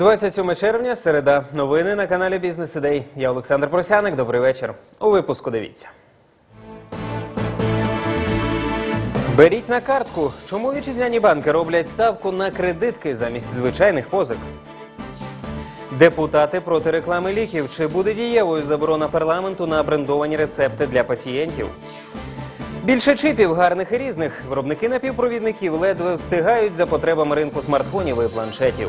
27 червня, середа. Новини на каналі Бізнес Ідей. Я Олександр Просяник. Добрий вечір. У випуску дивіться. Беріть на картку. Чому вітчизняні банки роблять ставку на кредитки замість звичайних позик? Депутати проти реклами ліків. Чи буде дієвою заборона парламенту на брендовані рецепти для пацієнтів? Більше чипів гарних і різних. Виробники напівпровідників ледве встигають за потребами ринку смартфонів і планшетів.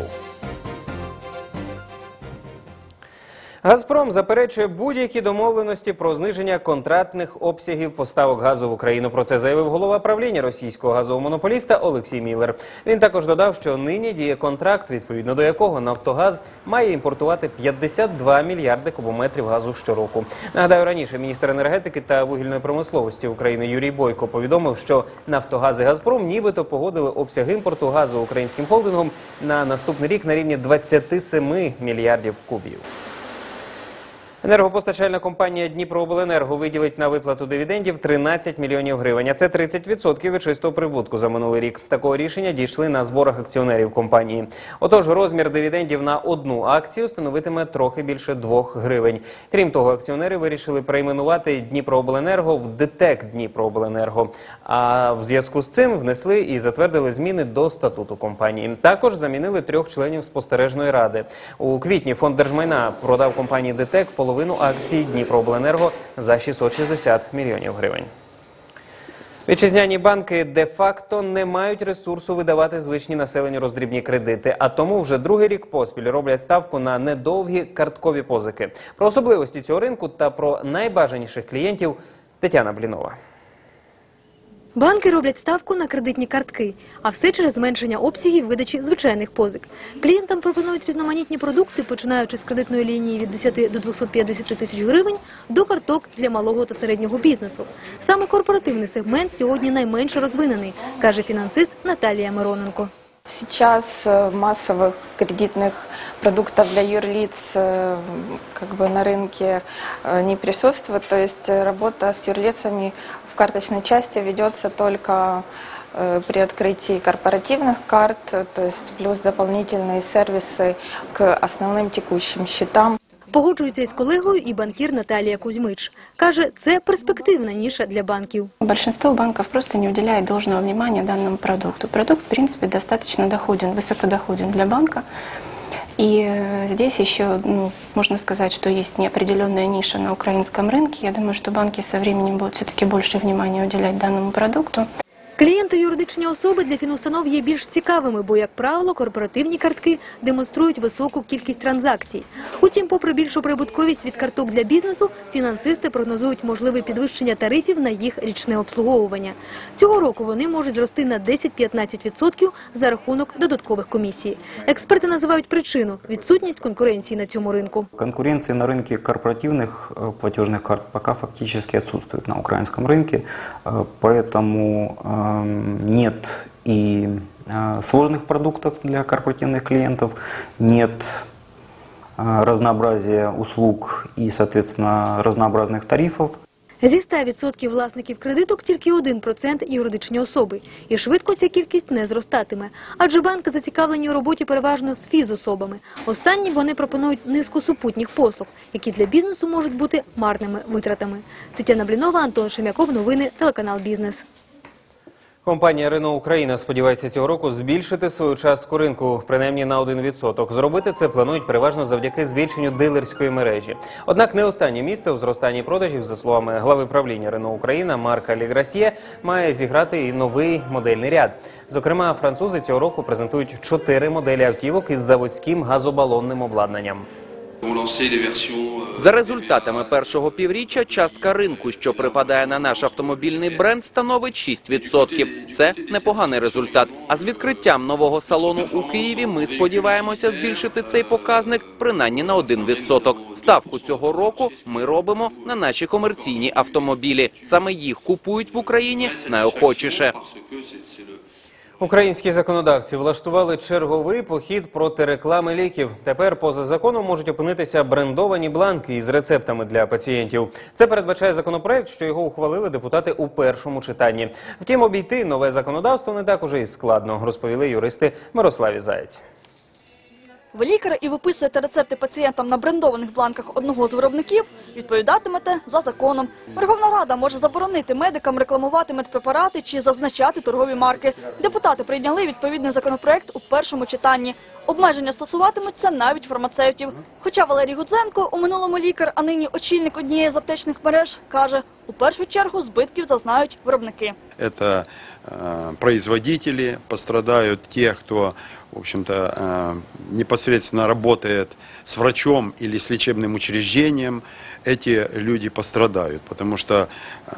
Газпром заперечує будь-які домовленості про зниження контрактних обсягів поставок газу в Україну. Про це заявив голова правління російського газового монополіста Олексій Міллер. Він також додав, що нині діє контракт, відповідно до якого Нафтогаз має імпортувати 52 мільярди кубометрів газу щороку. Нагадаю, раніше міністр енергетики та вугільної промисловості України Юрій Бойко повідомив, що Нафтогаз і Газпром нібито погодили обсяг імпорту газу українським холдингом на наступний рік на рівні 27 мільярдів кубів. Енергопостачальна компанія Дніпрообленерго виділить на виплату дивідендів 13 мільйонів гривень. А це 30% від чистого прибутку за минулий рік. Такого рішення дійшли на зборах акціонерів компанії. Отож, розмір дивідендів на одну акцію становитиме трохи більше 2 гривень. Крім того, акціонери вирішили перейменувати Дніпрообленерго в ДТЕК Дніпрообленерго. А в зв'язку з цим внесли і затвердили зміни до статуту компанії. Також замінили трьох членів спостережної ради. У квітні фонд держмайна продав компанії ДТЕК половину акцій Дніпрообленерго за 660 мільйонів гривень. Вітчизняні банки де-факто не мають ресурсу видавати звичні населенню роздрібні кредити, а тому вже другий рік поспіль роблять ставку на недовгі карткові позики. Про особливості цього ринку та про найбажаніших клієнтів Тетяна Блінова. Банки роблять ставку на кредитні картки, а все через зменшення обсягів видачі звичайних позик. Клієнтам пропонують різноманітні продукти, починаючи з кредитної лінії від 10 до 250 тисяч гривень до карток для малого та середнього бізнесу. Саме корпоративний сегмент сьогодні найменше розвинений, каже фінансист Наталія Мироненко. Сейчас э, массовых кредитных продуктов для юрлиц э, как бы на рынке э, не присутствует. То есть э, работа с юрлицами в карточной части ведется только э, при открытии корпоративных карт, э, то есть плюс дополнительные сервисы к основным текущим счетам. Погоджується із колегою і банкір Наталія Кузьмич. Каже, це перспективна ніша для банків. Большинство банков просто не уделяет должного внимания данному продукту. Продукт, в принципе, достаточно доходен, высокодоходен для банка. И э, здесь еще, ну, можно сказать, что есть неопределенная ниша на украинском рынке. Я думаю, что банки со временем будут все-таки больше внимания уделять данному продукту. Клієнти юридичні особи для фінустанов є більш цікавими, бо, як правило, корпоративні картки демонструють високу кількість транзакцій. Утім, попри більшу прибутковість від карток для бізнесу, фінансисти прогнозують можливе підвищення тарифів на їх річне обслуговування. Цього року вони можуть зрости на 10-15% за рахунок додаткових комісій. Експерти називають причину – відсутність конкуренції на цьому ринку. Конкуренции на рынке корпоративных э, платежных карт пока фактически отсутствует на украинском рынке, э, поэтому эм, нет и э, сложных продуктов для корпоративных клиентов, нет э, разнообразия услуг и, соответственно, разнообразных тарифов. Зі 100% власників кредиток тільки 1% юридичні особи. І швидко ця кількість не зростатиме. Адже банки зацікавлені у роботі переважно з фізособами. Останні вони пропонують низку супутніх послуг, які для бізнесу можуть бути марними витратами. Тетяна Блінова, Антон Шемяков. Новини. Телеканал «Бізнес». Компанія Рено Україна сподівається цього року збільшити свою частку ринку, принаймні на 1%. Зробити це планують переважно завдяки збільшенню дилерської мережі. Однак не останнє місце у зростанні продажів, за словами глави правління Рено Україна Марка Ліграсьє, має зіграти і новий модельний ряд. Зокрема, французи цього року презентують чотири моделі автівок із заводським газобалонним обладнанням. Euh, За результатами першого півріччя частка ринку, що припадає на наш автомобільний бренд, становить 6%. Це непоганий результат. А з відкриттям нового салону у Києві ми сподіваємося збільшити цей показник принаймні на 1%. Ставку цього року ми робимо на наші комерційні автомобілі. Саме їх купують в Україні найохочіше. Українські законодавці влаштували черговий похід проти реклами ліків. Тепер поза законом можуть опинитися брендовані бланки із рецептами для пацієнтів. Це передбачає законопроект, що його ухвалили депутати у першому читанні. Втім, обійти нове законодавство не так уже і складно, розповіли юристи Мирославі Заєць. Ви лікар і виписуєте рецепти пацієнтам на брендованих бланках одного з виробників, відповідатимете за законом. Верховна Рада може заборонити медикам рекламувати медпрепарати чи зазначати торгові марки. Депутати прийняли відповідний законопроект у першому читанні. Обмеження стосуватимуться навіть фармацевтів. Хоча Валерій Гудзенко, у минулому лікар, а нині очільник однієї з аптечних мереж, каже, у першу чергу збитків зазнають виробники. Это производители, пострадают те, кто, в общем-то, э, непосредственно работает с врачом или с лечебным учреждением. Эти люди пострадают, потому что э,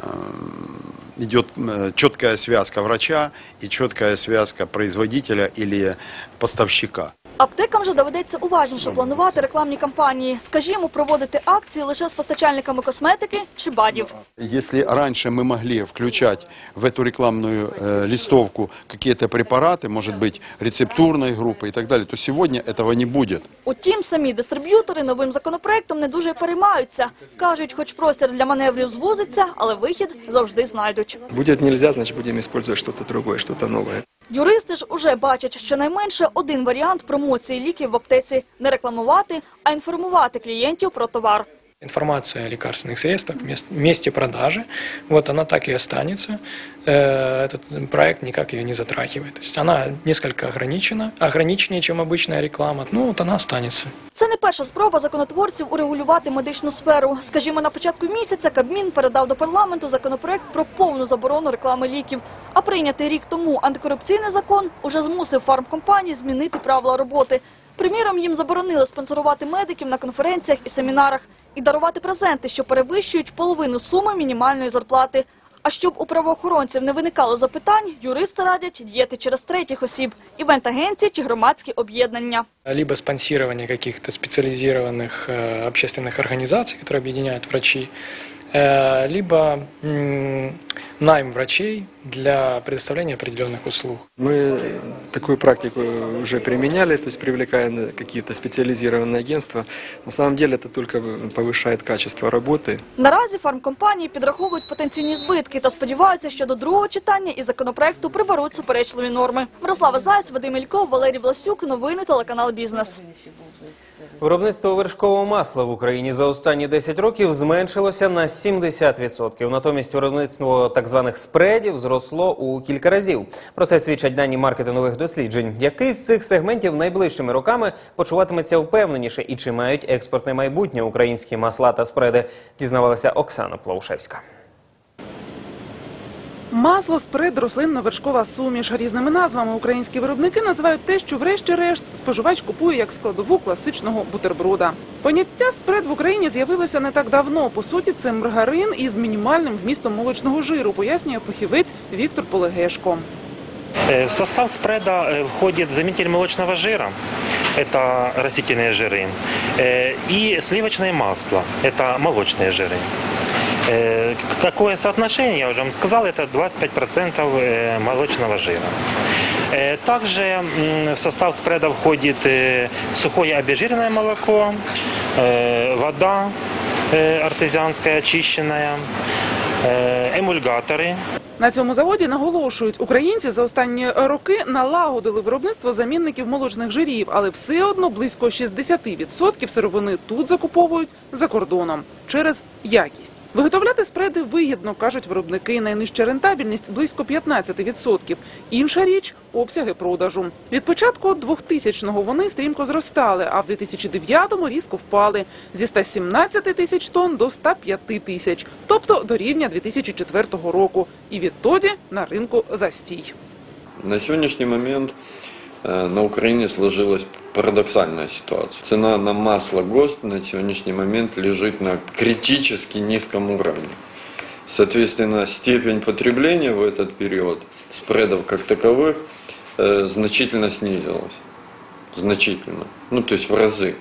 идет э, четкая связка врача и четкая связка производителя или поставщика. Аптекам же доведеться уважніше планувати рекламні кампанії, скажімо, проводити акції лише з постачальниками косметики чи бадів. Если раньше мы могли включать в эту рекламную э, листовку какие-то препараты, может быть, рецептурной группы и так далее, то сегодня этого не будет. Утім, самі дистриб'ютори новим законопроектом не дуже й переймаються. Кажуть, хоч простір для маневрів звузиться, але вихід завжди знайдуть. Будет нельзя, значит будем использовать что-то другое, что-то новое. Юристи ж уже бачать щонайменше один варіант промоції ліків в аптеці – не рекламувати, а інформувати клієнтів про товар. Информация о лекарственных средствах, мест- месте продажи, вот она так и останется. Э, Этот проект никак ее не затрагивает. То есть она несколько ограничена, ограниченнее, чем обычная реклама. Ну, вот она останется. Це не перша спроба законотворців урегулювати медичну сферу. Скажімо, на початку місяця Кабмін передав до парламенту законопроект про повну заборону реклами ліків. А прийнятий рік тому антикорупційний закон уже змусив фармкомпанії змінити правила роботи. Приміром, їм заборонили спонсорувати медиків на конференціях і семінарах і дарувати презенти, що перевищують половину суми мінімальної зарплати. А щоб у правоохоронців не виникало запитань, юристи радять діяти через третіх осіб – івент-агенції чи громадські об'єднання. Либо спонсирование каких-то специализированных э, общественных организаций, которые объединяют врачей, э, либо м, найм врачей для предоставления определенных услуг. Мы такую практику уже применяли, то есть привлекая на какие-то специализированные агентства. На самом деле это только повышает качество работы. Наразі фармкомпанії підраховують потенційні збитки та сподіваються, що до другого читання із законопроекту приберуть суперечливі норми. Мирослава Заяць, Вадим Ільков, Валерій Власюк. Новини телеканал Бізнес. Виробництво вершкового масла в Україні за останні 10 років зменшилося на 70%. Натомість виробництво так званих спредів зросло у кілька разів. Про це свідчать дані маркетингових досліджень. Який з цих сегментів найближчими роками почуватиметься впевненіше і чи мають експортне майбутнє українські масла та спреди, дізнавалася Оксана Плаушевська. Масло, спред, рослинно-вершкова суміш. Різними назвами українські виробники називають те, що врешті-решт споживач купує як складову класичного бутерброда. Поняття спред в Україні з'явилося не так давно. По суті, це маргарин із мінімальним вмістом молочного жиру, пояснює фахівець Віктор Полегешко. Э, В состав спреда э, входит заменитель молочного жира, это растительные жиры, э, и сливочное масло, это молочные жиры. Э, к- Какое соотношение, я уже вам сказал, это 25% э, молочного жира. Э, Также м, в состав спреда входит э, сухое обезжиренное молоко, э, вода э, артезианская очищенная, э, эмульгаторы, На цьому заводі наголошують, українці за останні роки налагодили виробництво замінників молочних жирів, але все одно близько 60% сировини тут закуповують за кордоном через якість. Виготовляти спреди вигідно, кажуть виробники. Найнижча рентабельність близько 15%. Інша річ обсяги продажу. Від початку 2000-го вони стрімко зростали, а в 2009-му різко впали зі 117 тисяч тонн до 105 тисяч, тобто до рівня 2004 року. І відтоді на ринку застій. На сегодняшний момент на Украине сложилась парадоксальная ситуация. Цена на масло ГОСТ на сегодняшний момент лежит на критически низком уровне. Соответственно, степень потребления в этот период спредов как таковых э, значительно снизилась. Значительно. Ну, то есть в разы.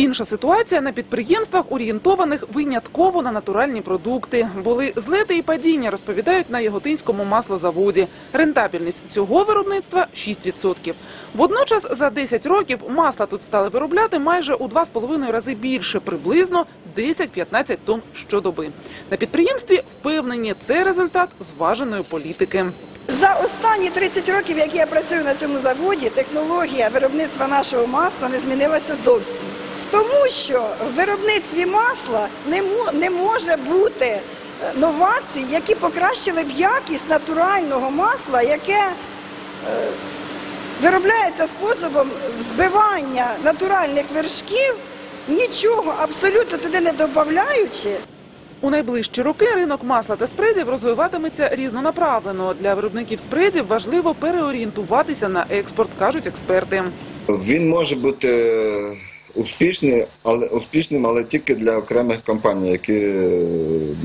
Інша ситуація на підприємствах, орієнтованих винятково на натуральні продукти. Були злети і падіння, розповідають на Яготинському маслозаводі. Рентабельність цього виробництва 6%. Водночас за 10 років масла тут стали виробляти майже у 2,5 рази більше, приблизно 10-15 тонн щодоби. На підприємстві впевнені, це результат зваженої політики. За останні 30 років, як я працюю на цьому заводі, технологія виробництва нашого масла не змінилася зовсім. Тому що в виробництві масла не, не може бути е, новацій, які покращили б якість натурального масла, яке е, виробляється способом збивання натуральних вершків, нічого абсолютно туди не додаючи. У найближчі роки ринок масла та спредів розвиватиметься різнонаправлено. Для виробників спредів важливо переорієнтуватися на експорт, кажуть експерти. Він може бути успішний, але успішним, але тільки для окремих компаній, які е,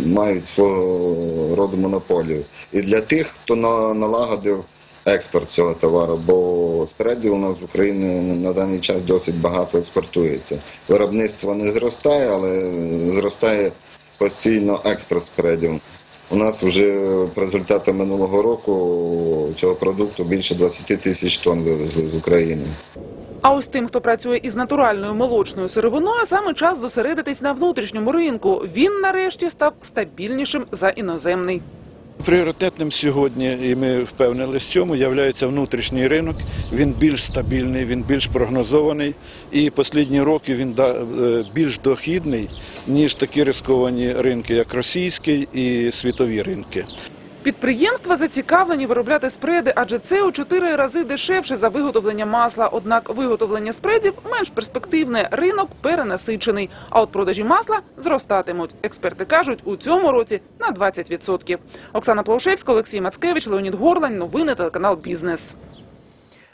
мають свого роду монополію. І для тих, хто на- налагодив експорт цього товару, бо спереді у нас в Україні на даний час досить багато експортується. Виробництво не зростає, але зростає постійно експорт спередів. У нас вже по результатам минулого року цього продукту більше 20 тисяч тонн вивезли з України. А ось тим, хто працює із натуральною молочною сировиною, саме час зосередитись на внутрішньому ринку. Він нарешті став стабільнішим за іноземний. Пріоритетним сьогодні, і ми впевнилися в цьому, є внутрішній ринок. Він більш стабільний, він більш прогнозований. І останні роки він е, більш дохідний, ніж такі рисковані ринки, як російський і світові ринки. Підприємства зацікавлені виробляти спреди, адже це у чотири рази дешевше за виготовлення масла. Однак виготовлення спредів менш перспективне, ринок перенасичений. А от продажі масла зростатимуть. Експерти кажуть, у цьому році на 20%. Оксана Плаушевська, Олексій Мацкевич, Леонід Горлань. Новини телеканал Бізнес.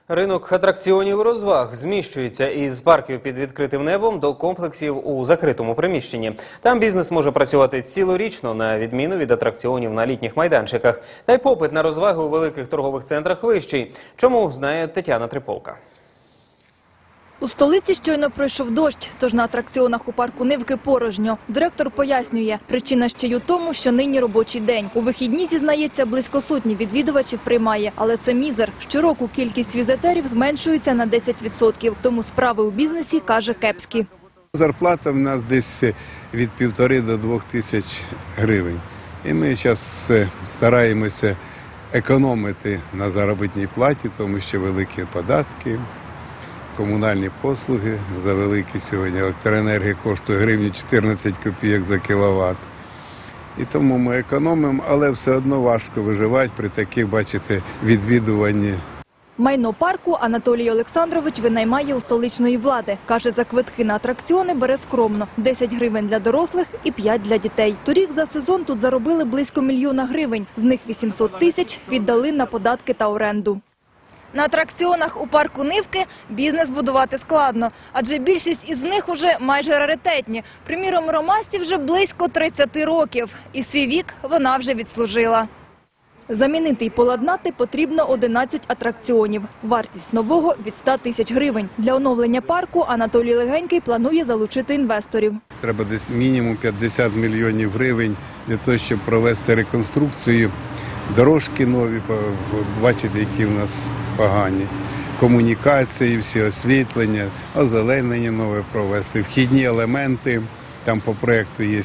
Ринок атракціонів розваг зміщується із парків під відкритим небом до комплексів у закритому приміщенні. Там бізнес може працювати цілорічно, на відміну від атракціонів на літніх майданчиках. Та й попит на розваги у великих торгових центрах вищий. Чому знає Тетяна Триполка. У столиці щойно пройшов дощ, тож на атракціонах у парку Нивки порожньо. Директор пояснює, причина ще й у тому, що нині робочий день. У вихідні, зізнається, близько сотні відвідувачів приймає, але це мізер. Щороку кількість візитерів зменшується на 10%, тому справи у бізнесі, каже, кепські. Зарплата в нас десь від півтори до двох тисяч гривень. І ми зараз стараємося економити на заробітній платі, тому що великі податки, комунальні послуги за великі сьогодні. Електроенергія коштує гривню 14 копійок за кіловат. І тому ми економимо, але все одно важко виживати при таких, бачите, відвідуванні Майно парку Анатолій Олександрович винаймає у столичної влади. Каже, за квитки на атракціони бере скромно – 10 гривень для дорослих і 5 для дітей. Торік за сезон тут заробили близько мільйона гривень. З них 800 тисяч віддали на податки та оренду. На атракціонах у парку Нивки бізнес будувати складно, адже більшість із них уже майже раритетні. Приміром, Ромасті вже близько 30 років, і свій вік вона вже відслужила. Замінити й поладнати потрібно 11 атракціонів. Вартість нового від 100 тисяч гривень. Для оновлення парку Анатолій Легенький планує залучити інвесторів. Треба десь мінімум 50 мільйонів гривень для того, щоб провести реконструкцію. Дорожки нові, бачите, які в нас погані. Комунікації, всі освітлення, озеленення нове провести, вхідні елементи. Там по проєкту є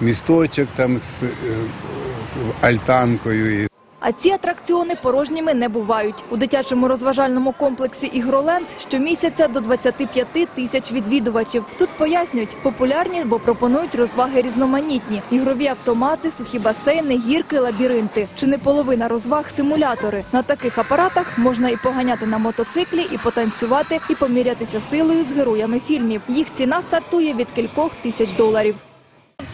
місточок там з, е, з альтанкою. А ці атракціони порожніми не бувають. У дитячому розважальному комплексі «Ігроленд» щомісяця до 25 тисяч відвідувачів. Тут пояснюють, популярні, бо пропонують розваги різноманітні. Ігрові автомати, сухі басейни, гірки, лабіринти. Чи не половина розваг – симулятори. На таких апаратах можна і поганяти на мотоциклі, і потанцювати, і помірятися силою з героями фільмів. Їх ціна стартує від кількох тисяч доларів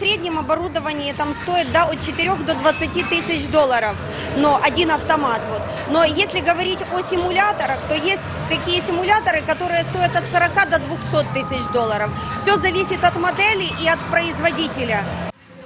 В среднем оборудование там стоит да, от 4 до 20 тысяч долларов, но один автомат. Вот. Но если говорить о симуляторах, то есть такие симуляторы, которые стоят от 40 до 200 тысяч долларов. Все зависит от модели и от производителя.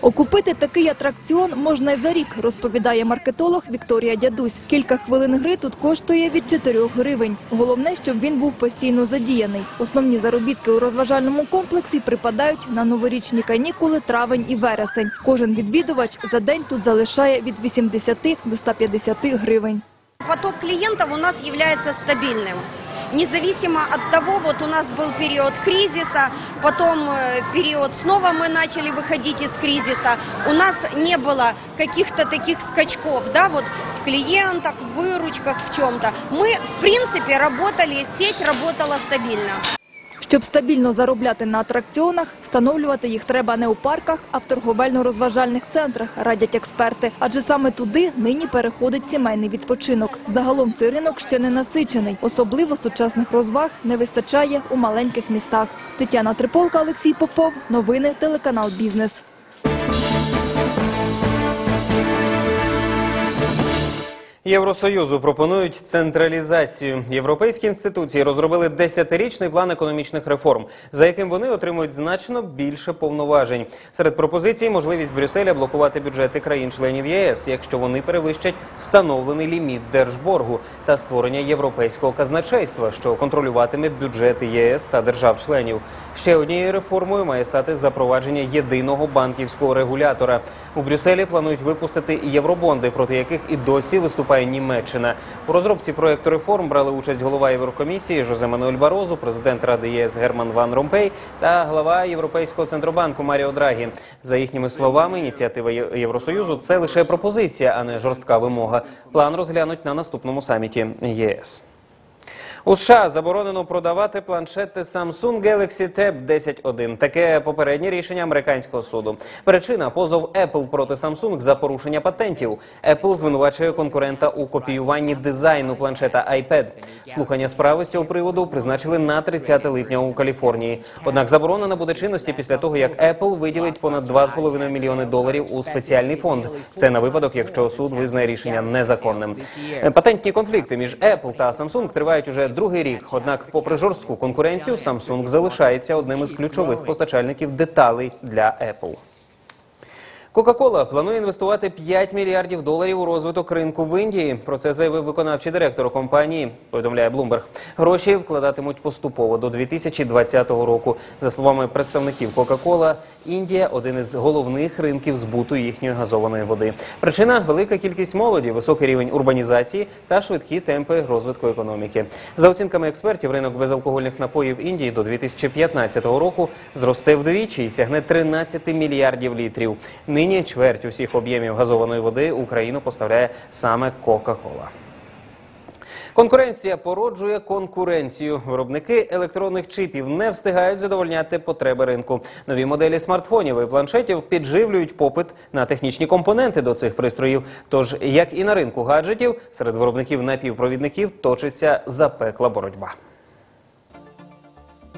Окупити такий атракціон можна й за рік, розповідає маркетолог Вікторія Дядусь. Кілька хвилин гри тут коштує від 4 гривень. Головне, щоб він був постійно задіяний. Основні заробітки у розважальному комплексі припадають на новорічні канікули, травень і вересень. Кожен відвідувач за день тут залишає від 80 до 150 гривень. Поток клиентов у нас является стабильным независимо от того, вот у нас был период кризиса, потом э, период снова мы начали выходить из кризиса, у нас не было каких-то таких скачков, да, вот в клиентах, в выручках, в чем-то. Мы, в принципе, работали, сеть работала стабильно. Щоб стабільно заробляти на атракціонах, встановлювати їх треба не у парках, а в торговельно-розважальних центрах, радять експерти. Адже саме туди нині переходить сімейний відпочинок. Загалом цей ринок ще не насичений. Особливо сучасних розваг не вистачає у маленьких містах. Тетяна Триполка, Олексій Попов. Новини телеканал Бізнес. Євросоюзу пропонують централізацію. Європейські інституції розробили десятирічний план економічних реформ, за яким вони отримують значно більше повноважень. Серед пропозицій можливість Брюсселя блокувати бюджети країн-членів ЄС, якщо вони перевищать встановлений ліміт держборгу та створення європейського казначейства, що контролюватиме бюджети ЄС та держав-членів. Ще однією реформою має стати запровадження єдиного банківського регулятора. У Брюсселі планують випустити євробонди, проти яких і досі виступає Німеччина. У розробці проекту реформ брали участь голова Єврокомісії Жозе Мануель Барозу, президент Ради ЄС Герман Ван Ромпей та глава Європейського центробанку Маріо Драгі. За їхніми словами, ініціатива Євросоюзу це лише пропозиція, а не жорстка вимога. План розглянуть на наступному саміті ЄС. У США заборонено продавати планшети Samsung Galaxy Tab 10.1. Таке попереднє рішення американського суду. Причина позов Apple проти Samsung за порушення патентів. Apple звинувачує конкурента у копіюванні дизайну планшета iPad. Слухання справи з цього приводу призначили на 30 липня у Каліфорнії. Однак заборона набуде чинності після того, як Apple виділить понад 2,5 мільйони доларів у спеціальний фонд. Це на випадок, якщо суд визнає рішення незаконним. Патентні конфлікти між Apple та Samsung тривають уже другий рік. Однак, попри жорстку конкуренцію, Samsung залишається одним із ключових постачальників деталей для Apple. Кока-кола планує інвестувати 5 мільярдів доларів у розвиток ринку в Індії. Про це заявив виконавчий директор компанії. Повідомляє Bloomberg. Гроші вкладатимуть поступово до 2020 року. За словами представників Кока-кола, Індія один із головних ринків збуту їхньої газованої води. Причина велика кількість молоді, високий рівень урбанізації та швидкі темпи розвитку економіки. За оцінками експертів, ринок безалкогольних напоїв Індії до 2015 року зросте вдвічі і сягне 13 мільярдів літрів. Нині чверть усіх об'ємів газованої води Україну поставляє саме Кока-кола. Конкуренція породжує конкуренцію. Виробники електронних чипів не встигають задовольняти потреби ринку. Нові моделі смартфонів і планшетів підживлюють попит на технічні компоненти до цих пристроїв. Тож, як і на ринку гаджетів, серед виробників напівпровідників точиться запекла боротьба.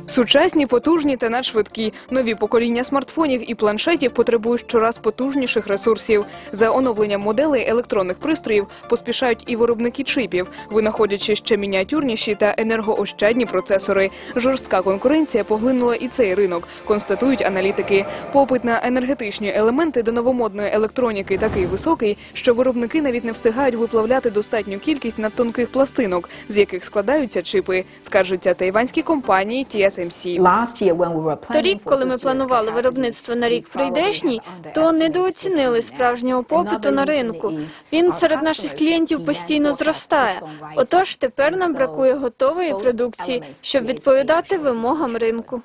Сучасні, потужні та надшвидкі. Нові покоління смартфонів і планшетів потребують щораз потужніших ресурсів. За оновленням моделей електронних пристроїв поспішають і виробники чипів, винаходячи ще мініатюрніші та енергоощадні процесори. Жорстка конкуренція поглинула і цей ринок, констатують аналітики. Попит на енергетичні елементи до новомодної електроніки такий високий, що виробники навіть не встигають виплавляти достатню кількість надтонких пластинок, з яких складаються чипи. Скаржаться тайванські компанії TSMC. Торік, коли ми планували виробництво на рік прийдешній, то недооцінили справжнього попиту на ринку. Він серед наших клієнтів постійно зростає. Отож, тепер нам бракує готової продукції, щоб відповідати вимогам ринку.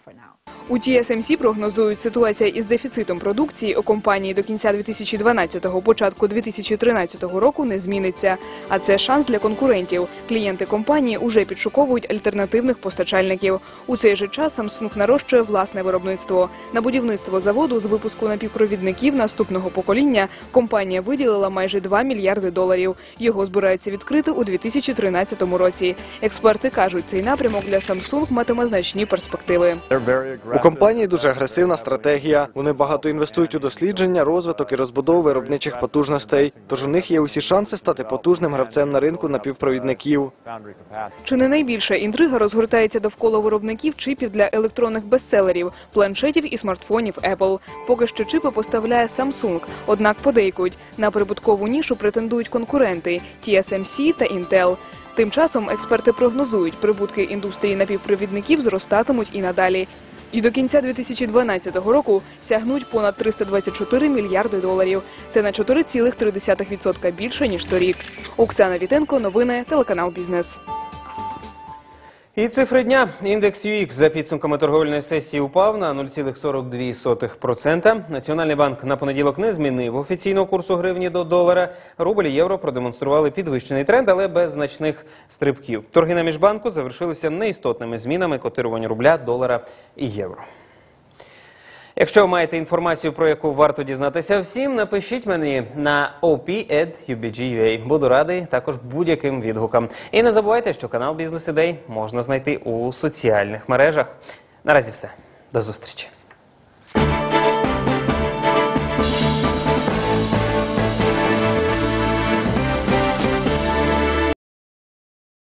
У TSMC прогнозують ситуація із дефіцитом продукції у компанії до кінця 2012-го, початку 2013 року не зміниться. А це шанс для конкурентів. Клієнти компанії уже підшуковують альтернативних постачальників. У цей же час Samsung нарощує власне виробництво. На будівництво заводу з випуску напівпровідників наступного покоління компанія виділила майже 2 мільярди доларів. Його збираються відкрити у 2013 році. Експерти кажуть, цей напрямок для Samsung матиме значні перспективи. Компанії дуже агресивна стратегія. Вони багато інвестують у дослідження, розвиток і розбудову виробничих потужностей. Тож у них є усі шанси стати потужним гравцем на ринку напівпровідників. Чи не найбільша інтрига розгортається довкола виробників чипів для електронних бестселерів, планшетів і смартфонів Apple. Поки що чипи поставляє Samsung, однак подейкують на прибуткову нішу претендують конкуренти TSMC та Intel. Тим часом експерти прогнозують, прибутки індустрії напівпровідників зростатимуть і надалі. І до кінця 2012 року сягнуть понад 324 мільярди доларів. Це на 4,3% більше ніж торік. Оксана Вітенко, новини, телеканал Бізнес. І цифри дня. Індекс UX за підсумками торговельної сесії упав на 0,42%. Національний банк на понеділок не змінив офіційного курсу гривні до долара. Рубль і євро продемонстрували підвищений тренд, але без значних стрибків. Торги на міжбанку завершилися неістотними змінами котирування рубля, долара і євро. Якщо маєте інформацію, про яку варто дізнатися всім, напишіть мені на op.ubg.ua. Буду радий також будь-яким відгукам. І не забувайте, що канал Бізнес Ідей можна знайти у соціальних мережах. Наразі все. До зустрічі.